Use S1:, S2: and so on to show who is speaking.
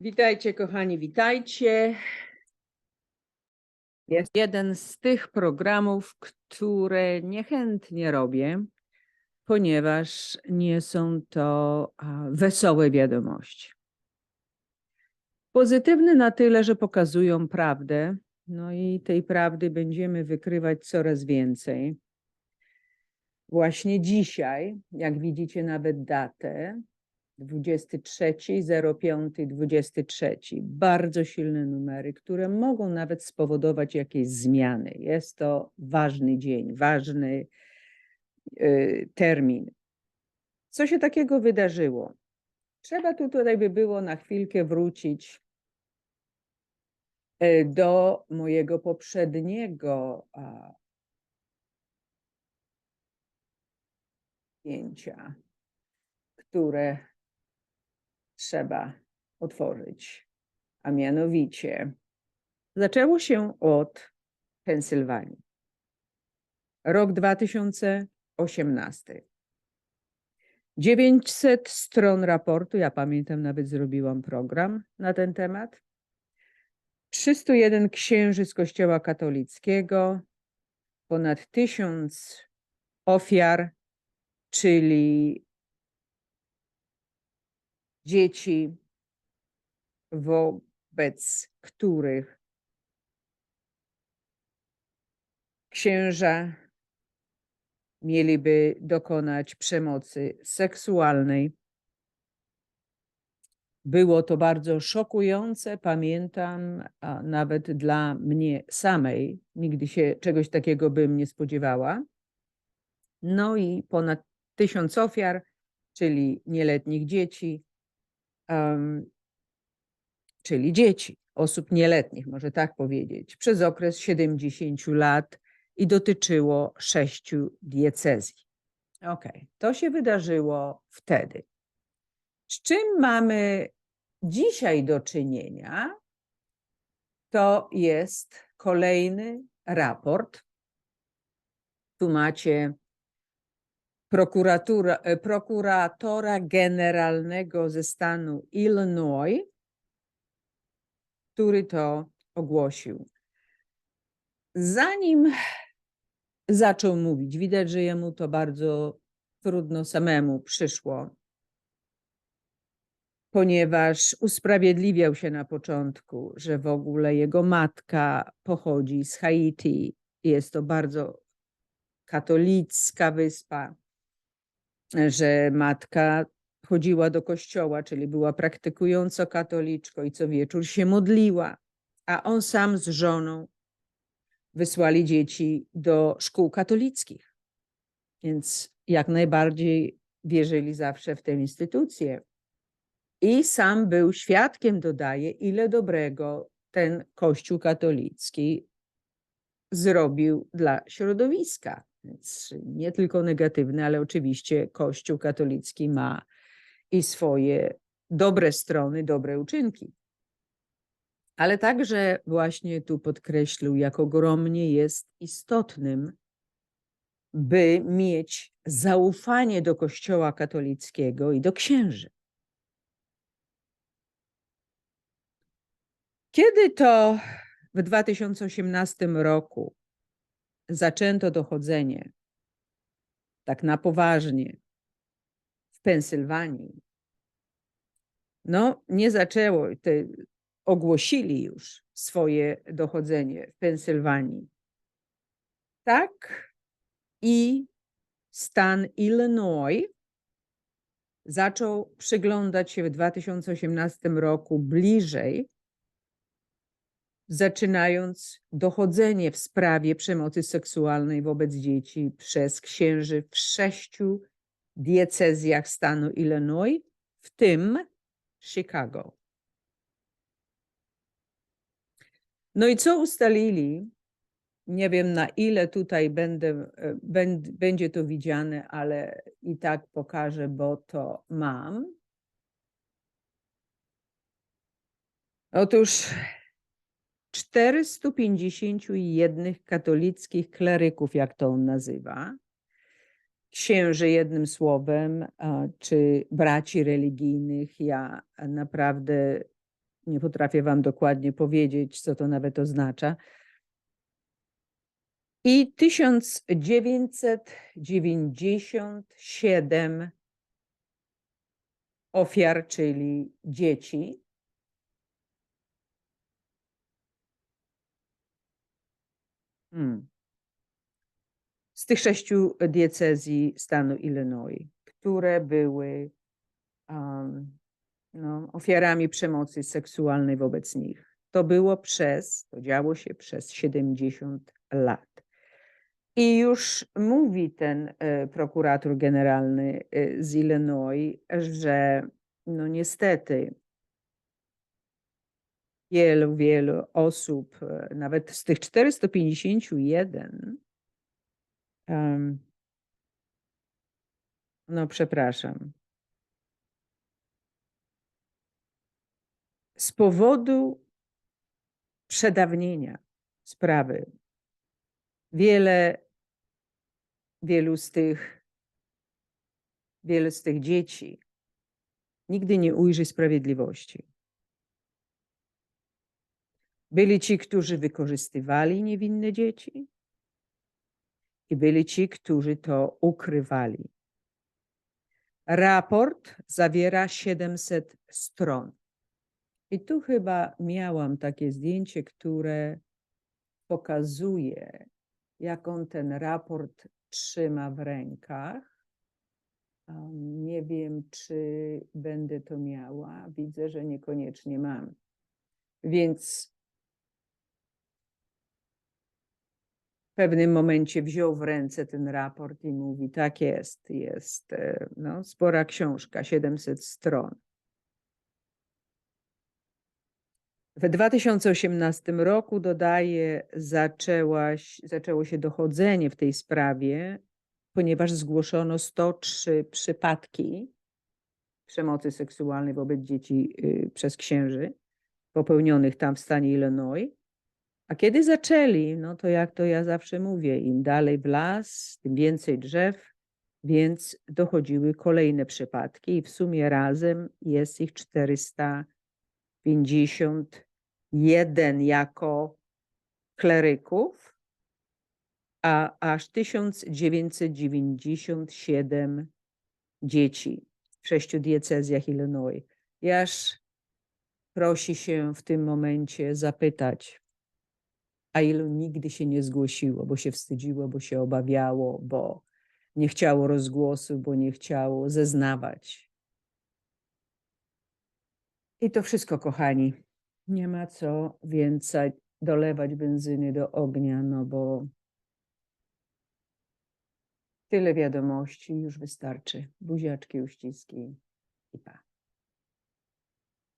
S1: Witajcie, kochani, witajcie. Jest jeden z tych programów, które niechętnie robię, ponieważ nie są to wesołe wiadomości. Pozytywne na tyle, że pokazują prawdę, no i tej prawdy będziemy wykrywać coraz więcej. Właśnie dzisiaj, jak widzicie nawet datę, 23, 05, 23. Bardzo silne numery, które mogą nawet spowodować jakieś zmiany. Jest to ważny dzień, ważny y, termin. Co się takiego wydarzyło? Trzeba tu tutaj by było na chwilkę wrócić y, do mojego poprzedniego zdjęcia, które trzeba otworzyć. A mianowicie zaczęło się od Pensylwanii. Rok 2018. 900 stron raportu, ja pamiętam, nawet zrobiłam program na ten temat. 301 księży z Kościoła katolickiego, ponad 1000 ofiar, czyli dzieci, wobec których księża mieliby dokonać przemocy seksualnej. Było to bardzo szokujące, pamiętam, a nawet dla mnie samej. Nigdy się czegoś takiego bym nie spodziewała. No i ponad tysiąc ofiar, czyli nieletnich dzieci, czyli dzieci, osób nieletnich, może tak powiedzieć, przez okres 70 lat i dotyczyło sześciu diecezji. Ok, to się wydarzyło wtedy. Z czym mamy dzisiaj do czynienia? To jest kolejny raport. Tu macie prokuratura, e, prokuratora generalnego ze stanu Illinois, który to ogłosił. Zanim zaczął mówić, widać, że jemu to bardzo trudno samemu przyszło, ponieważ usprawiedliwiał się na początku, że w ogóle jego matka pochodzi z Haiti. Jest to bardzo katolicka wyspa że matka chodziła do kościoła, czyli była praktykująco katoliczką i co wieczór się modliła, a on sam z żoną wysłali dzieci do szkół katolickich. Więc jak najbardziej wierzyli zawsze w tę instytucję. I sam był świadkiem, dodaje, ile dobrego ten Kościół katolicki zrobił dla środowiska. Więc nie tylko negatywne, ale oczywiście Kościół katolicki ma i swoje dobre strony, dobre uczynki. Ale także właśnie tu podkreślił, jak ogromnie jest istotnym, by mieć zaufanie do Kościoła katolickiego i do księży. Kiedy to w 2018 roku zaczęto dochodzenie tak na poważnie w Pensylwanii, no nie zaczęło, te, ogłosili już swoje dochodzenie w Pensylwanii. Tak i stan Illinois zaczął przyglądać się w 2018 roku bliżej zaczynając dochodzenie w sprawie przemocy seksualnej wobec dzieci przez księży w sześciu diecezjach stanu Illinois, w tym Chicago. No i co ustalili? Nie wiem, na ile tutaj będę, e, będzie to widziane, ale i tak pokażę, bo to mam. Otóż 451 katolickich kleryków, jak to on nazywa, księży jednym słowem, czy braci religijnych. Ja naprawdę nie potrafię wam dokładnie powiedzieć, co to nawet oznacza. I 1997 ofiar, czyli dzieci. Hmm. Z tych sześciu diecezji stanu Illinois, które były um, no, ofiarami przemocy seksualnej wobec nich. To było przez, to działo się przez 70 lat. I już mówi ten e, prokurator generalny e, z Illinois, że no niestety wielu, wielu osób, e, nawet z tych 451, em, no przepraszam, z powodu przedawnienia sprawy wiele, wielu z tych, wiele z tych dzieci nigdy nie ujrzy sprawiedliwości. Byli ci, którzy wykorzystywali niewinne dzieci i byli ci, którzy to ukrywali. Raport zawiera 700 stron. I tu chyba miałam takie zdjęcie, które pokazuje, jak on ten raport trzyma w rękach. Nie wiem, czy będę to miała. Widzę, że niekoniecznie mam. Więc pewnym momencie wziął w ręce ten raport i mówi: Tak jest, jest e, no, spora książka, 700 stron. W 2018 roku, dodaje, zaczęłaś, zaczęło się dochodzenie w tej sprawie, ponieważ zgłoszono 103 przypadki przemocy seksualnej wobec dzieci y, przez księży, popełnionych tam w stanie Illinois. A kiedy zaczęli, no to jak to ja zawsze mówię, im dalej w las, tym więcej drzew, więc dochodziły kolejne przypadki i w sumie razem jest ich 451 jako kleryków, a aż 1997 dzieci w sześciu diecezjach Illinois. I aż prosi się w tym momencie zapytać, a ilu nigdy się nie zgłosiło, bo się wstydziło, bo się obawiało, bo nie chciało rozgłosu, bo nie chciało zeznawać. I to wszystko, kochani. Nie ma co więcej dolewać benzyny do ognia, no bo tyle wiadomości już wystarczy. Buziaczki, uściski i pa.